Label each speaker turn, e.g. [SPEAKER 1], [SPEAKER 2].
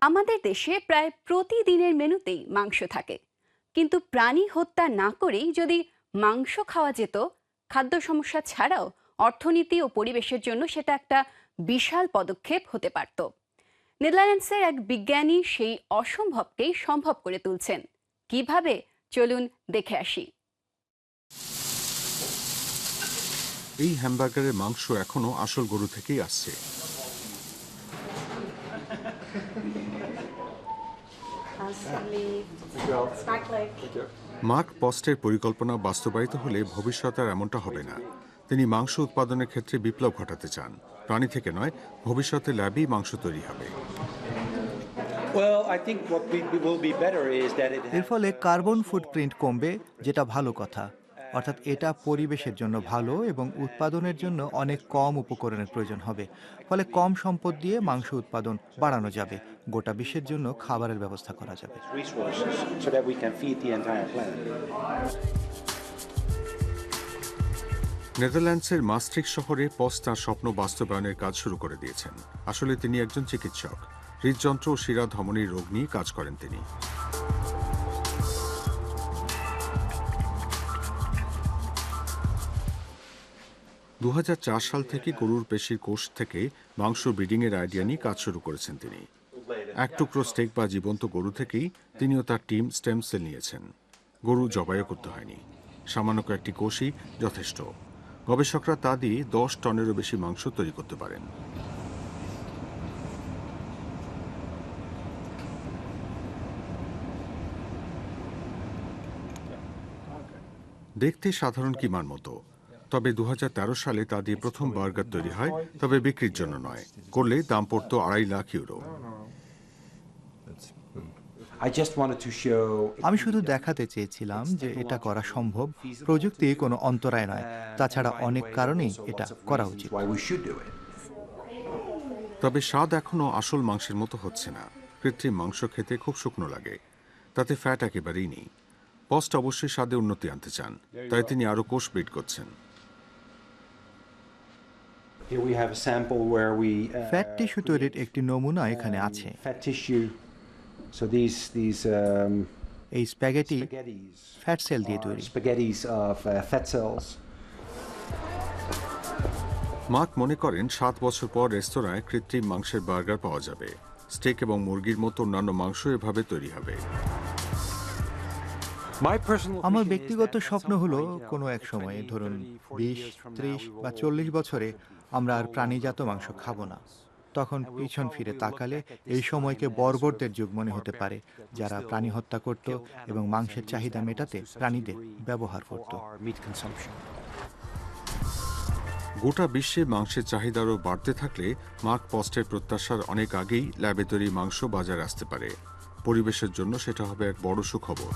[SPEAKER 1] আমাদের দেশে প্রায় প্রতিদিনের মেনুতেই মাংস থাকে। কিন্তু প্রাণী হত্যা না করেই যদি মাংস খাওয়া যেত, খাদ্য সমস্যা ছাড়াও অর্থনীতি ও পরিবেশের জন্য সেটা একটা বিশাল পদক্ষেপ হতে পারত। নেদারল্যান্ডসের এক বিজ্ঞানী সেই অসম্ভবকেই সম্ভব করে তুলছেন। কীভাবে? চলুন দেখে আসি।
[SPEAKER 2] এই হ্যামবার্গারের মাংস এখনও আসল গরু থেকেই আসছে। মার্ক পস্টের পরিকল্পনা বাস্তবায়িত হলে ভবিষ্যতে আর এমনটা হবে না। তিনি মাংস উৎপাদনের ক্ষেত্রে বিপ্লব ঘটাতে চান। প্রাণী থেকে নয় ভবিষ্যতে ল্যাবই মাংস তৈরি হবে।
[SPEAKER 3] Well, I think what we, will be better is that it
[SPEAKER 4] এর ফলে কার্বন ফুটপ্রিন্ট কমবে যেটা ভালো কথা। অর্থাৎ এটা পরিবেশের জন্য ভালো এবং উৎপাদনের জন্য অনেক কম উপকরণের প্রয়োজন হবে। ফলে কম সম্পদ দিয়ে মাংস উৎপাদন বাড়ানো যাবে। গোটা বিশ্বের জন্য খাবারের ব্যবস্থা করা যাবে.
[SPEAKER 2] নেদারল্যান্ডসের মাস্ট্রিক শহরে পস তার স্বপ্ন বাস্তবায়নের কাজ শুরু করে দিয়েছেন। আসলে তিনি একজন চিকিৎসক। হৃদযন্ত্র ও শিরা ধমনির রোগ নিয়ে কাজ করেন তিনি। দু হাজার চার সাল থেকে গরুর পেশির কোষ থেকে মাংস ব্রিডিংয়ের আইডিয়া নিয়ে কাজ শুরু করেছেন তিনি। এক টুকরো স্টেক বা জীবন্ত গরু থেকেই তিনিও তার টিম স্টেম সেল নিয়েছেন। গরু জবাইও করতে হয়নি। সামান্য কয়েকটি কোষই যথেষ্ট। গবেষকরা তা দিয়ে দশ টনেরও বেশি মাংস তৈরি করতে পারেন। দেখতে সাধারণ কিমার মতো। তবে দু হাজার তেরো সালে তা দিয়ে প্রথম বার্গার তৈরি হয় তবে বিক্রির জন্য নয়। করলে দাম পড়তো আড়াই লাখ ইউরো.
[SPEAKER 4] আমি শুধু দেখাতে চেয়েছিলাম যে এটা করা সম্ভব। প্রযুক্তি কোনো অন্তরায় নয়। তাছাড়া অনেক কারণেই এটা করা উচিত.
[SPEAKER 2] তবে স্বাদ এখনও আসল মাংসের মতো হচ্ছে না। কৃত্রিম মাংস খেতে খুব শুকনো লাগে। তাতে ফ্যাট একেবারেই নেই। পস্ট অবশ্যই স্বাদে উন্নতি আনতে চান। তাই তিনি আরও কোষ ব্রিড করছেন।
[SPEAKER 4] ফ্যাট টিস্যু তৈরির একটি নমুনা এখানে আছে
[SPEAKER 3] Fat tissue. So these these um,
[SPEAKER 4] এই স্প্যাগেটি ফ্যাট সেল দিয়ে
[SPEAKER 3] are
[SPEAKER 4] তৈরি
[SPEAKER 3] uh, fat cells.
[SPEAKER 2] মার্ক মনে করেন সাত বছর পর রেস্তোরাঁয় কৃত্রিম মাংসের বার্গার পাওয়া যাবে স্টেক এবং মুরগির মতো অন্যান্য মাংস এভাবে তৈরি হবে.
[SPEAKER 4] আমার ব্যক্তিগত স্বপ্ন হলো কোনো এক সময়ে ধরুন বিশ ত্রিশ বা চল্লিশ বছরে আমরা আর প্রাণীজাত মাংস খাব না। তখন পিছন ফিরে তাকালে এই সময়কে বর্বরদের যুগ মনে হতে পারে যারা প্রাণী হত্যা করত এবং মাংসের চাহিদা মেটাতে প্রাণীদের ব্যবহার করত.
[SPEAKER 2] গোটা বিশ্বে মাংসের চাহিদা আরও বাড়তে থাকলে মার্ক পস্টের প্রত্যাশার অনেক আগেই ল্যাবে তৈরি মাংস বাজারে আসতে পারে। পরিবেশের জন্য সেটা হবে এক বড় সুখবর।